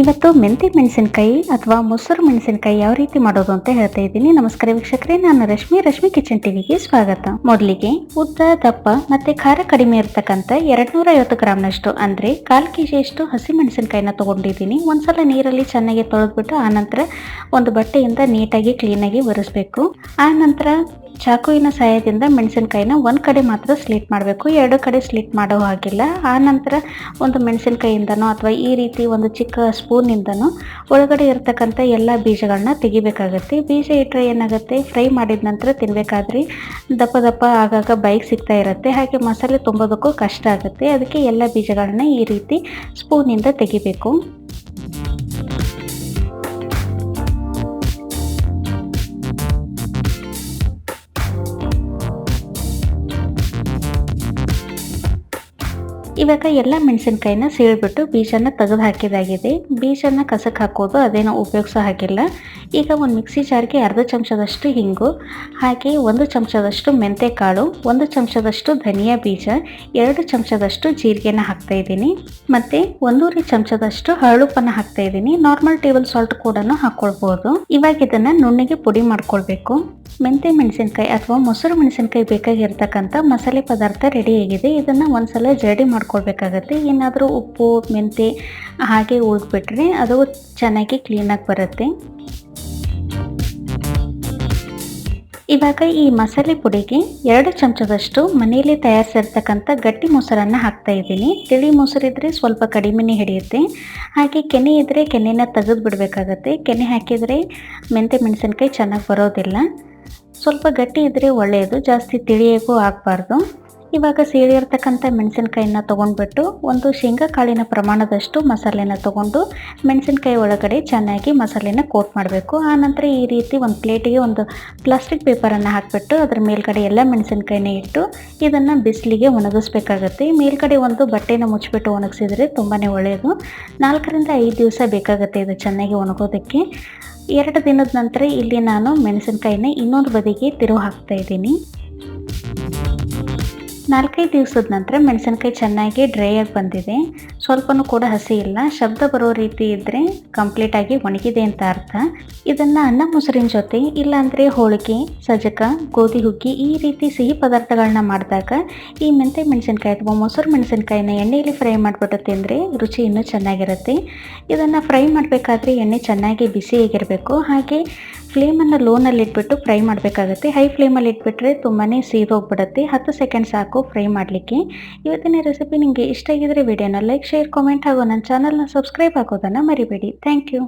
ಇವತ್ತು ಮೆಂತೆ ಮೆಣಸಿನಕಾಯಿ ಅಥವಾ ಮೊಸರು ಮೆಣಸಿನಕಾಯಿ ಯಾವ ರೀತಿ ಮಾಡೋದು ಅಂತ ಹೇಳ್ತಾ ಇದ್ದೀನಿ. ನಮಸ್ಕಾರ ವೀಕ್ಷಕರೇ, ನಾನು ರಶ್ಮಿ ರಶ್ಮಿ ಕಿಚನ್ ಟಿವಿಗೆ ಸ್ವಾಗತ. ಮೊದಲಿಗೆ ಉದ್ದ, ದಪ್ಪ ಮತ್ತೆ ಖಾರ ಕಡಿಮೆ ಇರತಕ್ಕಂತ ಎರಡ್ ನೂರ ಐವತ್ತು ಗ್ರಾಮ್ನಷ್ಟು, ಅಂದ್ರೆ ಕಾಲ್ ಕೆಜಿಯಷ್ಟು ಹಸಿ ಮೆಣಸಿನಕಾಯಿನ ತಗೊಂಡಿದ್ದೀನಿ. ಒಂದ್ಸಲ ನೀರಲ್ಲಿ ಚೆನ್ನಾಗಿ ತೊಳೆದ್ಬಿಟ್ಟು ಆನಂತರ ಒಂದು ಬಟ್ಟೆಯಿಂದ ನೀಟಾಗಿ ಕ್ಲೀನಾಗಿ ಒರೆಸ್ಬೇಕು. ಆ ನಂತರ ಚಾಕುವಿನ ಸಹಾಯದಿಂದ ಮೆಣಸಿನಕಾಯಿನ ಒಂದು ಕಡೆ ಮಾತ್ರ ಸ್ಲಿಟ್ ಮಾಡಬೇಕು. ಎರಡು ಕಡೆ ಸ್ಲಿಟ್ ಮಾಡೋ ಹಾಗಿಲ್ಲ. ಆ ನಂತರ ಒಂದು ಮೆಣಸಿನಕಾಯಿಂದನೋ ಅಥವಾ ಈ ರೀತಿ ಒಂದು ಚಿಕ್ಕ ಸ್ಪೂನಿಂದನೋ ಒಳಗಡೆ ಇರತಕ್ಕಂಥ ಎಲ್ಲ ಬೀಜಗಳನ್ನ ತೆಗಿಬೇಕಾಗತ್ತೆ. ಬೀಜ ಇಟ್ಟರೆ ಏನಾಗುತ್ತೆ? ಫ್ರೈ ಮಾಡಿದ ನಂತರ ತಿನ್ಬೇಕಾದ್ರೆ ದಪ್ಪ ದಪ್ಪ ಆಗಾಗ ಬೈಕ್ ಸಿಗ್ತಾ ಇರುತ್ತೆ. ಹಾಗೆ ಮಸಾಲೆ ತುಂಬೋದಕ್ಕೂ ಕಷ್ಟ ಆಗುತ್ತೆ. ಅದಕ್ಕೆ ಎಲ್ಲ ಬೀಜಗಳನ್ನ ಈ ರೀತಿ ಸ್ಪೂನಿಂದ ತೆಗಿಬೇಕು. ಇವಾಗ ಎಲ್ಲ ಮೆಣಸಿನ್ಕಾಯಿನ ಸೀಳ್ಬಿಟ್ಟು ಬೀಜನ ತೆಗೆದು ಹಾಕಿದಾಗಿದೆ. ಬೀಜನ ಕಸಕ್ಕೆ ಹಾಕೋದು ಅದೇನೋ ಉಪಯೋಗಿಸೋ ಹಾಗಿಲ್ಲ. ಈಗ ಒಂದು ಮಿಕ್ಸಿ ಜಾರ್ಗೆ ಅರ್ಧ ಚಮಚದಷ್ಟು ಹಿಂಗು, ಹಾಗೆ ಒಂದು ಚಮಚದಷ್ಟು ಮೆಂತೆ ಕಾಳು ಒಂದು ಚಮಚದಷ್ಟು ಧನಿಯಾ ಬೀಜ, ಎರಡು ಚಮಚದಷ್ಟು ಜೀರಿಗೆನ ಹಾಕ್ತಾ ಇದ್ದೀನಿ. ಮತ್ತು ಒಂದೂವರೆ ಚಮಚದಷ್ಟು ಹರಳುಪ್ಪನ್ನು ಹಾಕ್ತಾ ಇದ್ದೀನಿ. ನಾರ್ಮಲ್ ಟೇಬಲ್ ಸಾಲ್ಟ್ ಕೂಡ ಹಾಕ್ಕೊಳ್ಬೋದು ಇವಾಗ ಇದನ್ನು ನುಣ್ಣಿಗೆ ಪುಡಿ ಮಾಡ್ಕೊಳ್ಬೇಕು. ಮೆಂತೆ ಮೆಣಸಿನ್ಕಾಯಿ ಅಥವಾ ಮೊಸರು ಮೆಣಸಿನ್ಕಾಯಿ ಬೇಕಾಗಿರ್ತಕ್ಕಂಥ ಮಸಾಲೆ ಪದಾರ್ಥ ರೆಡಿಯಾಗಿದೆ ಇದನ್ನು ಒಂದ್ಸಲ ಜರಡಿ ಮಾಡ್ಕೊಳ್ಬೇಕಾಗತ್ತೆ. ಏನಾದರೂ ಉಪ್ಪು, ಮೆಂತೆ ಹಾಗೆ ಉಳಿದ್ಬಿಟ್ರೆ ಅದು ಚೆನ್ನಾಗಿ ಕ್ಲೀನಾಗಿ ಬರುತ್ತೆ. ಇವಾಗ ಈ ಮಸಾಲೆ ಪುಡಿಗೆ ಎರಡು ಚಮಚದಷ್ಟು ಮನೆಯಲ್ಲಿ ತಯಾರಿಸಿರ್ತಕ್ಕಂಥ ಗಟ್ಟಿ ಮೊಸರನ್ನು ಹಾಕ್ತಾ ಇದ್ದೀನಿ. ತಿಳಿ ಮೊಸರಿದ್ರೆ ಸ್ವಲ್ಪ ಕಡಿಮೆನೇ ಹಿಡಿಯುತ್ತೆ. ಹಾಗೆ ಕೆನೆ ಇದ್ದರೆ ಕೆನೆನ ತೆಗೆದು ಬಿಡಬೇಕಾಗತ್ತೆ ಕೆನೆ ಹಾಕಿದರೆ ಮೆಂತೆ ಮೆಣಸಿನ್ಕಾಯಿ ಚೆನ್ನಾಗಿ ಬರೋದಿಲ್ಲ. ಸ್ವಲ್ಪ ಗಟ್ಟಿ ಇದ್ದರೆ ಒಳ್ಳೆಯದು ಜಾಸ್ತಿ ತಿಳಿಯೋಕ್ಕೂ ಆಗಬಾರ್ದು. ಇವಾಗ ಸೇರಿರ್ತಕ್ಕಂಥ ಮೆಣಸಿನ್ಕಾಯಿನ ತೊಗೊಂಡ್ಬಿಟ್ಟು ಒಂದು ಶೇಂಗಾ ಕಾಳಿನ ಪ್ರಮಾಣದಷ್ಟು ಮಸಾಲೆನ ತೊಗೊಂಡು ಮೆಣಸಿನ್ಕಾಯಿ ಒಳಗಡೆ ಚೆನ್ನಾಗಿ ಮಸಾಲೆನ ಕೋಟ್ ಮಾಡಬೇಕು. ಆನಂತರ ಈ ರೀತಿ ಒಂದು ಪ್ಲೇಟಿಗೆ ಒಂದು ಪ್ಲಾಸ್ಟಿಕ್ ಪೇಪರನ್ನು ಹಾಕಿಬಿಟ್ಟು ಅದರ ಮೇಲ್ಗಡೆ ಎಲ್ಲ ಮೆಣಸಿನ್ಕಾಯಿನ ಇಟ್ಟು ಇದನ್ನು ಬಿಸಿಲಿಗೆ ಒಣಗಿಸ್ಬೇಕಾಗತ್ತೆ. ಮೇಲ್ಗಡೆ ಒಂದು ಬಟ್ಟೆನ ಮುಚ್ಚಿಬಿಟ್ಟು ಒಣಗಿಸಿದರೆ ತುಂಬಾ ಒಳ್ಳೆಯದು ನಾಲ್ಕರಿಂದ ಐದು ದಿವಸ ಬೇಕಾಗುತ್ತೆ ಇದು ಚೆನ್ನಾಗಿ ಒಣಗೋದಕ್ಕೆ. ಎರಡು ದಿನದ ನಂತರ ಇಲ್ಲಿ ನಾನು ಮೆಣಸಿನ್ಕಾಯಿನ ಇನ್ನೊಂದು ಬದಿಗೆ ತಿರುವು ಹಾಕ್ತಾ ಇದ್ದೀನಿ. ನಾಲ್ಕೈದು ದಿವಸದ ನಂತರ ಮೆಣಸಿನಕಾಯಿ ಚೆನ್ನಾಗಿ ಡ್ರೈ ಆಗಿ ಬಂದಿದೆ. ಸ್ವಲ್ಪನೂ ಕೂಡ ಹಸಿ ಇಲ್ಲ. ಶಬ್ದ ಬರೋ ರೀತಿ ಇದ್ದರೆ ಕಂಪ್ಲೀಟಾಗಿ ಒಣಗಿದೆ ಅಂತ ಅರ್ಥ. ಇದನ್ನು ಅನ್ನ ಮೊಸರಿನ ಜೊತೆ ಇಲ್ಲಾಂದರೆ ಹೋಳಿಗೆ, ಸಜಕ, ಗೋಧಿ ಹುಗ್ಗಿ ಈ ರೀತಿ ಸಿಹಿ ಪದಾರ್ಥಗಳನ್ನ ಮಾಡಿದಾಗ ಈ ಮೆಂತೆ ಮೆಣಸಿನಕಾಯಿ ಅಥವಾ ಮೊಸರು ಮೆಣಸಿನಕಾಯಿನ ಎಣ್ಣೆಯಲ್ಲಿ ಫ್ರೈ ಮಾಡಿಬಿಟ್ಟು ತಿಂದರೆ ರುಚಿ ಇನ್ನೂ ಚೆನ್ನಾಗಿರುತ್ತೆ. ಇದನ್ನು ಫ್ರೈ ಮಾಡಬೇಕಾದ್ರೆ ಎಣ್ಣೆ ಚೆನ್ನಾಗಿ ಬಿಸಿಯಾಗಿರಬೇಕು ಹಾಗೆ ಫ್ಲೇಮನ್ನು ಲೋನಲ್ಲಿ ಇಟ್ಬಿಟ್ಟು ಫ್ರೈ ಮಾಡಬೇಕಾಗುತ್ತೆ. ಹೈ ಫ್ಲೇಮಲ್ಲಿ ಇಟ್ಬಿಟ್ರೆ ತುಂಬಾ ಸೀದೋಗ್ಬಿಡುತ್ತೆ. ಹತ್ತು ಸೆಕೆಂಡ್ ಫ್ರೈ ಮಾಡಲಿಕ್ಕೆ. ಇವತ್ತಿನ ರೆಸಿಪಿ ನಿಮಗೆ ಇಷ್ಟ ಆಗಿದ್ರೆ ವಿಡಿಯೋನ ಲೈಕ್ ಶೇರ್ ಕಾಮೆಂಟ್ ಹಾಗೂ ನನ್ನ ಚಾನಲ್ನ ಸಬ್ಸ್ಕ್ರೈಬ್ ಆಗೋದನ್ನು ಮರಿಬೇಡಿ. Thank you